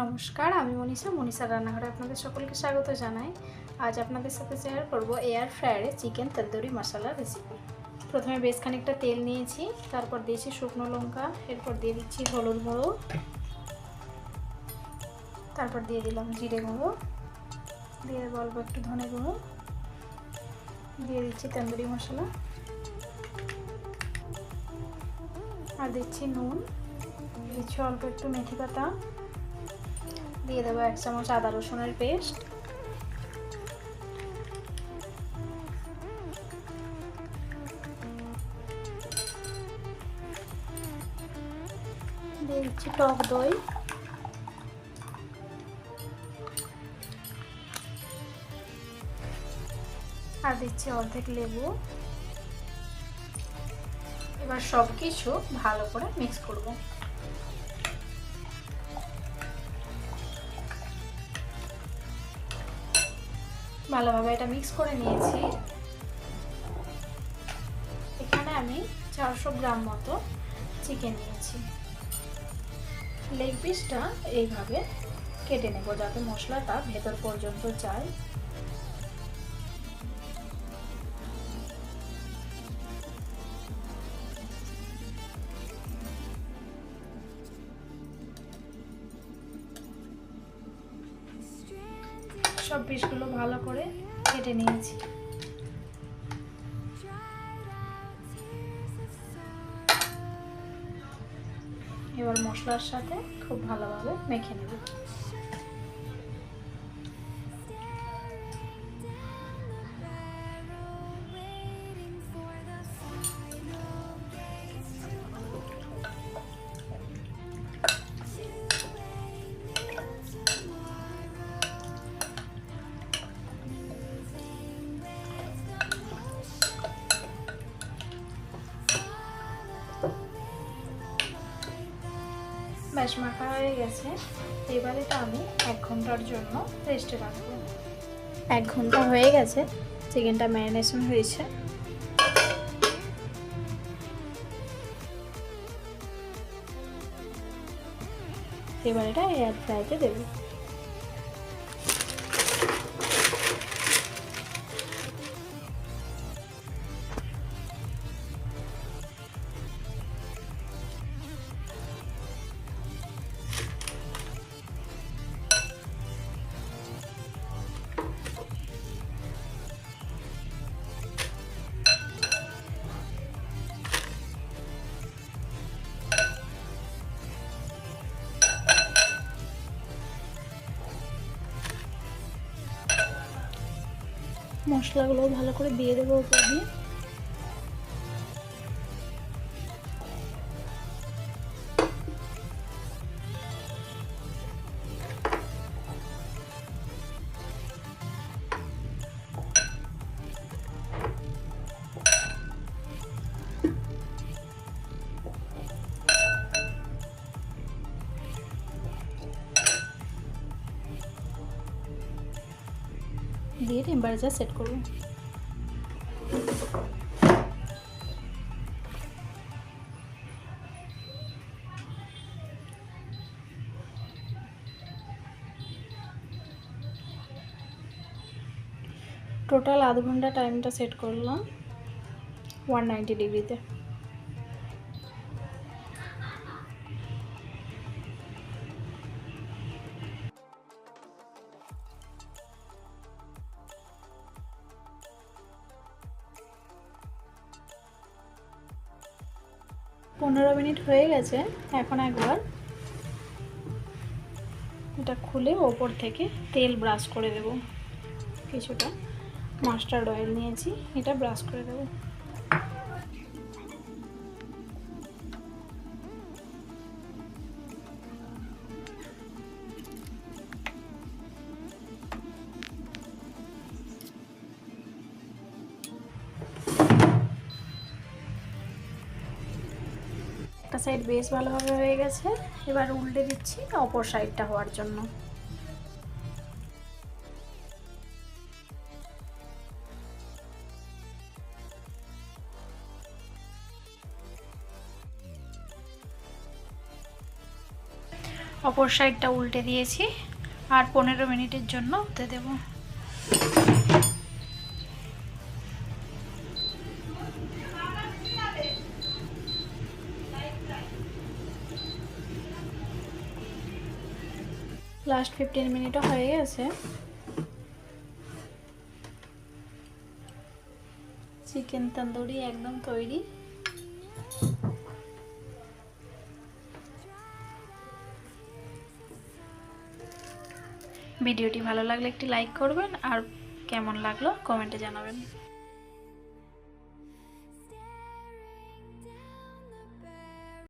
নমস্কার, আমি মনীষা। মনীষা রান্নাঘরে আপনাদের সকলকে স্বাগত জানাই। আজ আপনাদের সাথে শেয়ার করব এয়ার ফ্রায়ারে চিকেন তন্দুরি মশলা রেসিপি প্রথমে বেশ খানিকটা তেল নিয়েছি, তারপর দিয়েছি শুকনো লঙ্কা, এরপর দিয়ে দিচ্ছি হলুদ গুঁড়ো। তারপর দিয়ে দিলাম জিরে গুঁড়ো, দিয়ে বলব একটু ধনে গুঁড়ো, দিয়ে দিচ্ছি তন্দুরি মশলা। আর দিচ্ছি নুন, দিচ্ছি অল্প একটু মেথি পাতা। দিয়ে দেবো এক চামচ আদা রসুনের পেস্ট। দিয়ে দিচ্ছি টক দই। আর দিচ্ছি অর্ধেক লেবু। এবার সব কিছু ভালো করে মিক্স করব। ভালোভাবে এটা মিক্স করে নিয়েছি। এখানে আমি চারশো গ্রাম মতো চিকেন নিয়েছি। লেগ পিসটা এইভাবে কেটে নেব যাতে মশলাটা ভেতর পর্যন্ত যায়। সব পিসগুলো ভালো করে কেটে নিয়েছি। এবার মশলার সাথে খুব ভালোভাবে মেখে নেব। ব্যাস মাখা হয়ে গেছে। এবারে এটা আমি এক ঘণ্টার জন্য রেস্টে রাখব। এক ঘণ্টা হয়ে গেছে, চিকেনটা ম্যারিনেশন হয়েছে। এবার এটা এয়ার ফ্রাইতে দেবো। মশলাগুলো ভালো করে দিয়ে দেবো ওপর দিয়ে। দিয়ে টেম্পারেচার সেট করব। টোটাল আধ ঘণ্টা টাইমটা সেট করলাম। ওয়ান নাইনটি ডিগ্রিতে পনেরো মিনিট হয়ে গেছে, এখন একবার এটা খুলে ওপর থেকে তেল ব্রাশ করে দেব। কিছুটা মাস্টার্ড অয়েল নিয়েছি, এটা ব্রাশ করে দেবো। সাইড বেশ ভালোভাবে হয়ে গেছে। এবার উল্টে দিচ্ছি অপর সাইডটা হওয়ার জন্য। অপর সাইডটা উল্টে দিয়েছি। আর পনেরো মিনিটের জন্য হতে দেব। লাস্ট ফিফটিন মিনিটও হয়ে গেছে। চিকেন তন্দুরি একদম তৈরি। ভিডিওটি ভালো লাগলে একটি লাইক করবেন আর কেমন লাগল কমেন্টে জানাবেন।